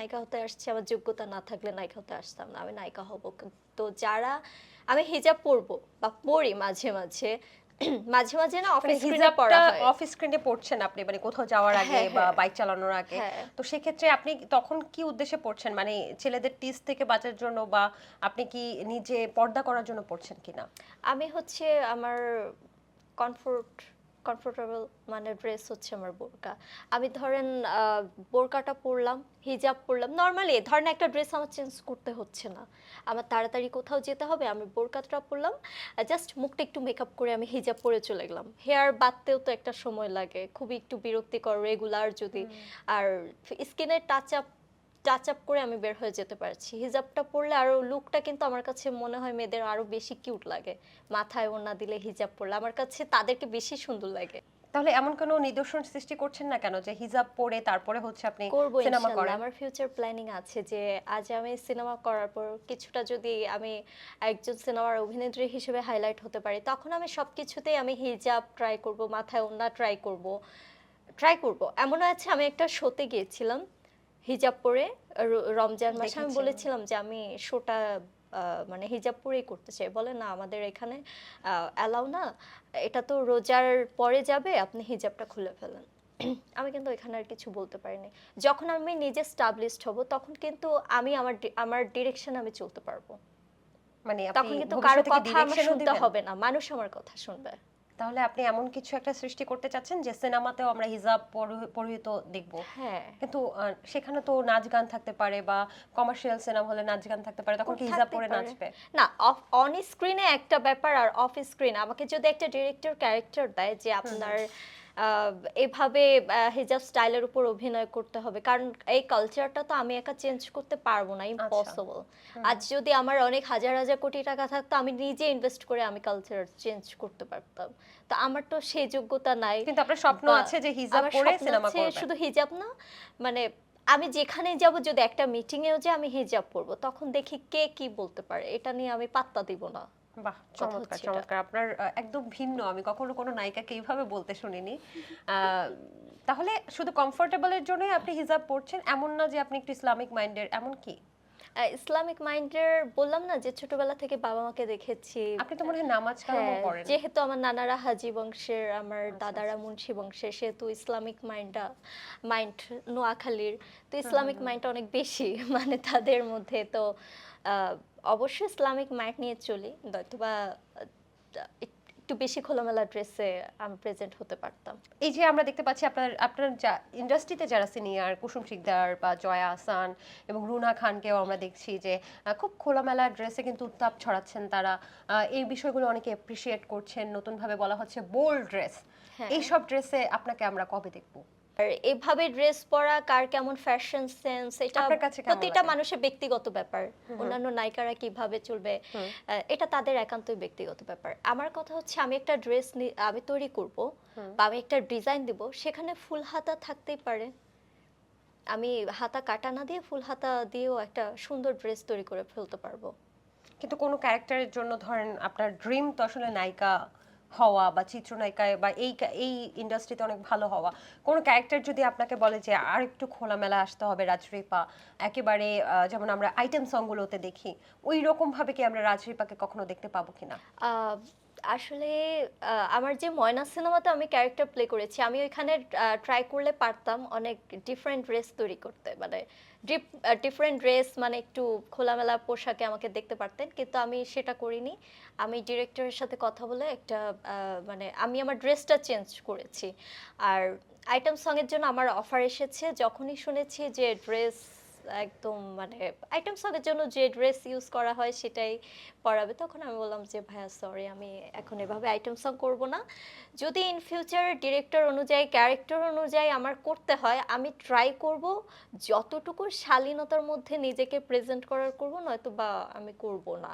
নায়িকা হতে আসছি আমার যোগ্যতা না থাকলে নায়িকা হতে আসতাম না আমি নায়িকা হব। তো যারা আমি হিজাব পরবো বা পরি মাঝে মাঝে মাঝে মাঝে না মানে অফিস স্ক্রিনে পড়া হয়। অফিস স্ক্রিনে পড়ছেন আপনি মানে কোথাও যাওয়ার আগে হ্যাঁ, বা হ্যাঁ। বাইক চালানোর আগে। হ্যাঁ। তো সেক্ষেত্রে আপনি তখন কি উদ্দেশ্যে পড়ছেন? মানে ছেলেদের টিস থেকে বাঁচার জন্য বা আপনি কি নিজে পর্দা করার জন্য পড়ছেন কিনা? আমি হচ্ছে আমার কমফোর্ট কমফোর্টেবল মানে ড্রেস হচ্ছে আমার বোরকা। আমি ধরেন বোরকাটা পরলাম হিজাব পরলাম নর্মালি ধরেন একটা ড্রেস আমার চেঞ্জ করতে হচ্ছে না। আমার তাড়াতাড়ি কোথাও যেতে হবে আমি বোরকাটা পরলাম জাস্ট মুখটা একটু মেকআপ করে আমি হিজাব পরে চলে গেলাম। হেয়ার বাঁধতেও তো একটা সময় লাগে খুবই একটু বিরক্তিকর রেগুলার যদি। আর স্কিনের টাচ আপ টাচ আপ করে আমি বের হয়ে যেতে পারছি। হিজাবটা পরলে আরও লুকটা কিন্তু আমার কাছে মনে হয় মেয়েদের আরও বেশি কিউট লাগে। মাথায় ওড়না দিলে হিজাব পরলে আমার কাছে তাদেরকে বেশি সুন্দর লাগে। তাহলে এমন কোনো নিদর্শন সৃষ্টি করছেন না কেন যে হিজাব পরে তারপরে হচ্ছে আপনি সিনেমা করেন আমার ফিউচার প্ল্যানিং আছে যে আজ আমি সিনেমা করার পর কিছুটা যদি আমি একজন সিনেমার অভিনেত্রী হিসেবে হাইলাইট হতে পারি তখন আমি সব কিছুতেই আমি হিজাব ট্রাই করব মাথায় ওড়না ট্রাই করব। ট্রাই করব। এমন আছে আমি একটা শোতে গিয়েছিলাম। হিজাব পরে রমজান মাসে আমি বলেছিলাম যে আমি শোটা মানে হিজাব পরেই করতে চাই। বলে না আমাদের এখানে অ্যালাউ না। এটা তো রোজার পরে যাবে আপনি হিজাবটা খুলে ফেলেন। আমি কিন্তু এখানে আর কিছু বলতে পারিনি। যখন আমি নিজে স্টাবলিশড হব তখন কিন্তু আমি আমার আমার ডিরেকশন আমি চলতে পারব। মানে তখন কিন্তু কারও কথা আমার শুনতে হবে না। মানুষ আমার কথা শুনবে। তাহলে আপনি এমন কিছু একটা সৃষ্টি করতে চাচ্ছেন যে সিনেমাতেও আমরা হিজাব পরিহিত দেখব। হ্যাঁ। কিন্তু সেখানে তো নাচ গান থাকতে পারে বা কমার্শিয়াল সিনেমা হলে নাচ গান থাকতে পারে তখন কি হিজাব পরে নাচবে? না অফ অন স্ক্রিনে একটা ব্যাপার আর অফ স্ক্রিন আমাকে যদি একটা ডিরেক্টর ক্যারেক্টার দেয় যে আপনার এভাবে হিজাব স্টাইলের উপর অভিনয় করতে হবে। কারণ এই কালচারটা তো আমি একা চেঞ্জ করতে পারব না ইম্পসিবল আজ যদি আমার অনেক হাজার হাজার কোটি টাকা থাকতো আমি নিজে ইনভেস্ট করে আমি কালচার চেঞ্জ করতে পারতাম। তো আমার তো সেই যোগ্যতা নাই। কিন্তু আপনার স্বপ্ন আছে যে হিজাব পরে সিনেমা করবেন। শুধু হিজাব না মানে আমি যেখানে যাব যদি একটা মিটিং এও যে আমি হিজাব পরবো তখন দেখি কে কি বলতে পারে এটা নিয়ে আমি পাত্তা দিব না। বাহ চমৎকার চমৎকার। আপনার একদম ভিন্ন। আমি কখনো কোনো নায়িকাকে এইভাবে বলতে শুনিনি। আহ, তাহলে শুধু কমফোর্টেবলের জন্যই আপনি হিজাব পড়ছেন এমন না যে আপনি একটু ইসলামিক মাইন্ডের এমন কি? ইসলামিক মাইন্ডের বললাম না যে ছোটবেলা থেকে বাবা মাকে দেখেছি। আপনি তো মনে হয় নামাজ কালামও হ্যাঁ, পড়েন। যেহেতু আমার নানারা হাজি বংশের আমার দাদারা মুন্সি বংশের সেহেতু ইসলামিক মাইন্ডটা মাইন্ড নোয়াখালীর। তো ইসলামিক মাইন্ডটা অনেক বেশি মানে তাদের মধ্যে। তো আহ, অবশ্যই ইসলামিক মাইন্ড নিয়ে চলি নয়তোবা একটু বেশি খোলামেলা ড্রেসে আমি প্রেজেন্ট হতে পারতাম। এই যে আমরা দেখতে পাচ্ছি আপনার আপনার যা ইন্ডাস্ট্রিতে যারা সিনিয়র কুসুম শিকদার বা জয়া আসান এবং রুনা খানকেও আমরা দেখছি যে খুব খোলামেলা ড্রেসে কিন্তু উত্তাপ ছড়াচ্ছেন তারা। এই বিষয়গুলো অনেকে অ্যাপ্রিসিয়েট করছেন। নতুনভাবে বলা হচ্ছে বোল্ড ড্রেস হ্যাঁ। এইসব ড্রেসে আপনাকে আমরা কবে দেখব? আর এভাবে ড্রেস পরা কার কেমন ফ্যাশন সেন্স এটা প্রতিটা মানুষের ব্যক্তিগত ব্যাপার। অন্যান্য নায়িকারা কীভাবে চলবে এটা তাদের একান্তই ব্যক্তিগত ব্যাপার। আমার কথা হচ্ছে আমি একটা ড্রেস আমি তৈরি করব বা আমি একটা ডিজাইন দিব সেখানে ফুল হাতা থাকতেই পারে। আমি হাতা কাটা না দিয়ে ফুল হাতা দিয়েও একটা সুন্দর ড্রেস তৈরি করে ফেলতে পারব। কিন্তু কোনো ক্যারেক্টারের জন্য ধরেন আপনার ড্রিম তো আসলে নায়িকা হওয়া বা চিত্রনায়িকায় বা এই এই ইন্ডাস্ট্রিতে অনেক ভালো হওয়া, কোনো ক্যারেক্টার যদি আপনাকে বলে যে আর একটু খোলামেলা আসতে হবে রাজরিপা, একেবারে যেমন আমরা আইটেম সংগুলোতে দেখি ওই রকম ভাবে কি আমরা রাজরিপাকে কখনো দেখতে পাবো কিনা? আসলে আমার যে ময়না সিনেমাতে আমি ক্যারেক্টার প্লে করেছি, আমি ওইখানে ট্রাই করলে পারতাম অনেক ডিফারেন্ট ড্রেস তৈরি করতে। মানে ডিফারেন্ট ড্রেস মানে একটু খোলামেলা পোশাকে আমাকে দেখতে পারতেন। কিন্তু আমি সেটা করিনি। আমি ডিরেক্টরের সাথে কথা বলে একটা মানে আমি আমার ড্রেসটা চেঞ্জ করেছি। আর আইটেম সঙের জন্য আমার অফার এসেছে। যখনই শুনেছি যে ড্রেস একদম মানে আইটেম সঙের জন্য যে ড্রেস ইউজ করা হয় সেটাই পরাবে। তখন আমি বললাম যে, ভাইয়া সরি আমি এখন এভাবে আইটেম সং করব না। যদি ইন ফিউচার ডিরেক্টর অনুযায়ী ক্যারেক্টার অনুযায়ী আমার করতে হয়, আমি ট্রাই করব, যতটুকু শালীনতার মধ্যে নিজেকে প্রেজেন্ট করার করব, নয়তো বা আমি করব না।